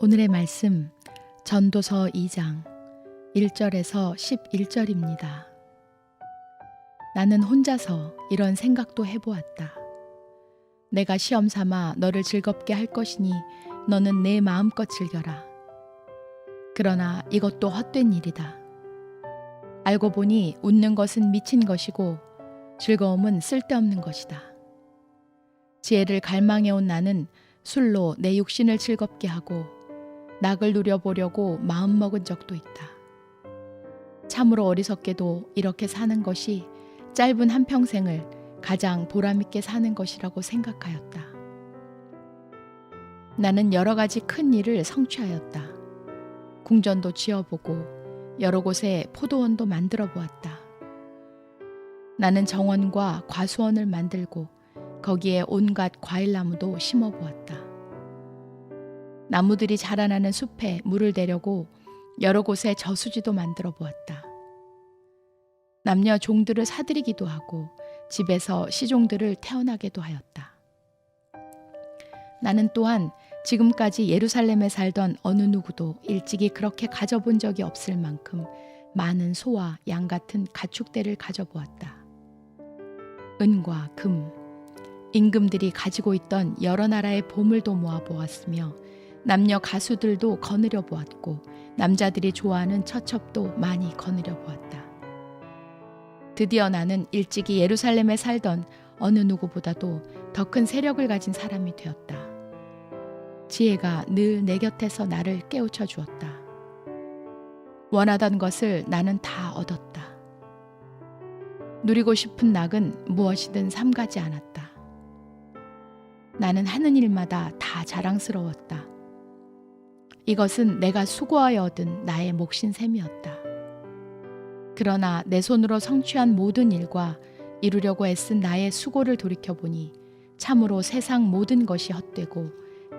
오늘의 말씀 전도서 2장 1절에서 11절입니다. 나는 혼자서 이런 생각도 해보았다. 내가 시험 삼아 너를 즐겁게 할 것이니 너는 내 마음껏 즐겨라. 그러나 이것도 헛된 일이다. 알고 보니 웃는 것은 미친 것이고 즐거움은 쓸데없는 것이다. 지혜를 갈망해온 나는 술로 내 육신을 즐겁게 하고 낙을 누려보려고 마음먹은 적도 있다. 참으로 어리석게도 이렇게 사는 것이 짧은 한평생을 가장 보람있게 사는 것이라고 생각하였다. 나는 여러 가지 큰 일을 성취하였다. 궁전도 지어보고 여러 곳에 포도원도 만들어 보았다. 나는 정원과 과수원을 만들고 거기에 온갖 과일나무도 심어 보았다. 나무들이 자라나는 숲에 물을 대려고 여러 곳에 저수지도 만들어 보았다. 남녀 종들을 사들이기도 하고 집에서 시종들을 태어나게도 하였다. 나는 또한 지금까지 예루살렘에 살던 어느 누구도 일찍이 그렇게 가져본 적이 없을 만큼 많은 소와 양 같은 가축대를 가져보았다. 은과 금, 임금들이 가지고 있던 여러 나라의 보물도 모아보았으며 남녀 가수들도 거느려 보았고 남자들이 좋아하는 처첩도 많이 거느려 보았다. 드디어 나는 일찍이 예루살렘에 살던 어느 누구보다도 더 큰 세력을 가진 사람이 되었다. 지혜가 늘 내 곁에서 나를 깨우쳐 주었다. 원하던 것을 나는 다 얻었다. 누리고 싶은 낙은 무엇이든 삼가지 않았다. 나는 하는 일마다 다 자랑스러웠다. 이것은 내가 수고하여 얻은 나의 몫인 셈이었다. 그러나 내 손으로 성취한 모든 일과 이루려고 애쓴 나의 수고를 돌이켜보니 참으로 세상 모든 것이 헛되고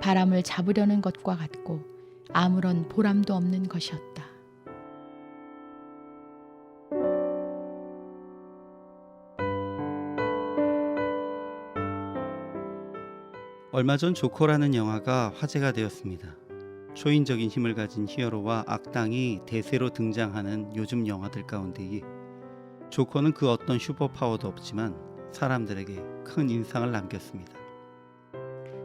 바람을 잡으려는 것과 같고 아무런 보람도 없는 것이었다. 얼마 전 조커라는 영화가 화제가 되었습니다. 초인적인 힘을 가진 히어로와 악당이 대세로 등장하는 요즘 영화들 가운데에 조커는 그 어떤 슈퍼파워도 없지만 사람들에게 큰 인상을 남겼습니다.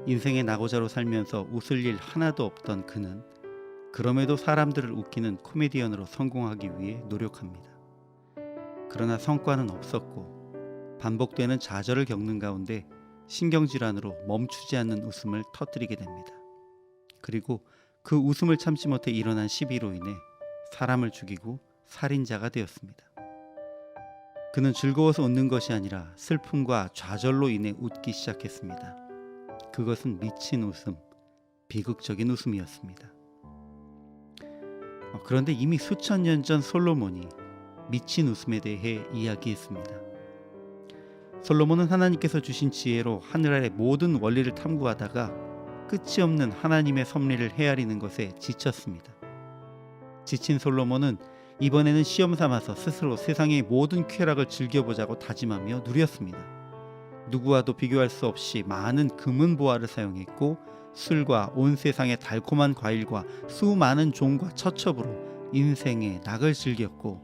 인생의 낙오자로 살면서 웃을 일 하나도 없던 그는 그럼에도 사람들을 웃기는 코미디언으로 성공하기 위해 노력합니다. 그러나 성과는 없었고 반복되는 좌절을 겪는 가운데 신경질환으로 멈추지 않는 웃음을 터뜨리게 됩니다. 그리고 그 웃음을 참지 못해 일어난 시비로 인해 사람을 죽이고 살인자가 되었습니다. 그는 즐거워서 웃는 것이 아니라 슬픔과 좌절로 인해 웃기 시작했습니다. 그것은 미친 웃음, 비극적인 웃음이었습니다. 어, 그런데 이미 수천 년 전 솔로몬이 미친 웃음에 대해 이야기했습니다. 솔로몬은 하나님께서 주신 지혜로 하늘 아래 모든 원리를 탐구하다가 끝이 없는 하나님의 섭리를 헤아리는 것에 지쳤습니다. 지친 솔로몬은 이번에는 시험 삼아서 스스로 세상의 모든 쾌락을 즐겨보자고 다짐하며 누렸습니다. 누구와도 비교할 수 없이 많은 금은 보화를 사용했고 술과 온 세상의 달콤한 과일과 수많은 종과 처첩으로 인생의 낙을 즐겼고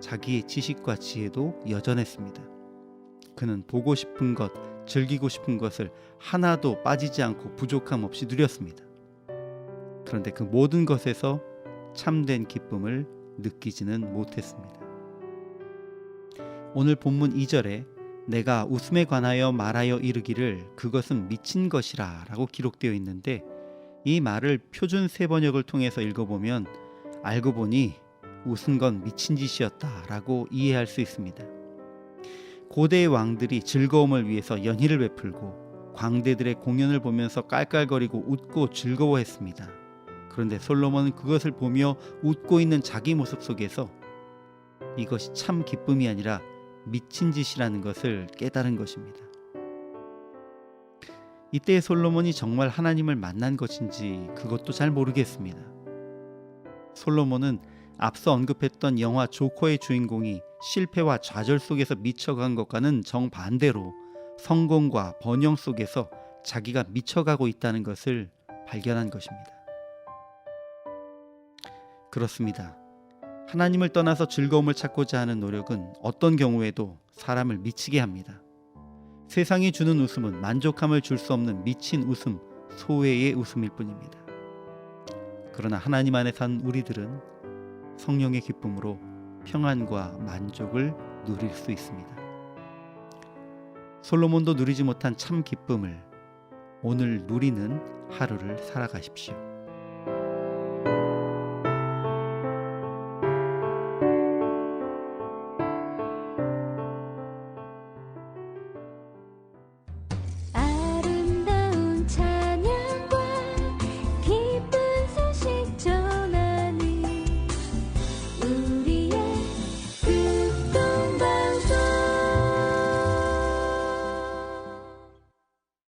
자기의 지식과 지혜도 여전했습니다. 그는 보고 싶은 것, 즐기고 싶은 것을 하나도 빠지지 않고 부족함 없이 누렸습니다. 그런데 그 모든 것에서 참된 기쁨을 느끼지는 못했습니다. 오늘 본문 2절에 내가 웃음에 관하여 말하여 이르기를 그것은 미친 것이라 라고 기록되어 있는데 이 말을 표준 세번역을 통해서 읽어보면 알고 보니 웃은 건 미친 짓이었다 라고 이해할 수 있습니다. 고대의 왕들이 즐거움을 위해서 연희를 베풀고 광대들의 공연을 보면서 깔깔거리고 웃고 즐거워했습니다. 그런데 솔로몬은 그것을 보며 웃고 있는 자기 모습 속에서 이것이 참 기쁨이 아니라 미친 짓이라는 것을 깨달은 것입니다. 이때 솔로몬이 정말 하나님을 만난 것인지 그것도 잘 모르겠습니다. 솔로몬은 앞서 언급했던 영화 조커의 주인공이 실패와 좌절 속에서 미쳐간 것과는 정반대로 성공과 번영 속에서 자기가 미쳐가고 있다는 것을 발견한 것입니다. 그렇습니다. 하나님을 떠나서 즐거움을 찾고자 하는 노력은 어떤 경우에도 사람을 미치게 합니다. 세상이 주는 웃음은 만족함을 줄 수 없는 미친 웃음, 소외의 웃음일 뿐입니다. 그러나 하나님 안에 산 우리들은 성령의 기쁨으로 평안과 만족을 누릴 수 있습니다. 솔로몬도 누리지 못한 참 기쁨을 오늘 누리는 하루를 살아가십시오.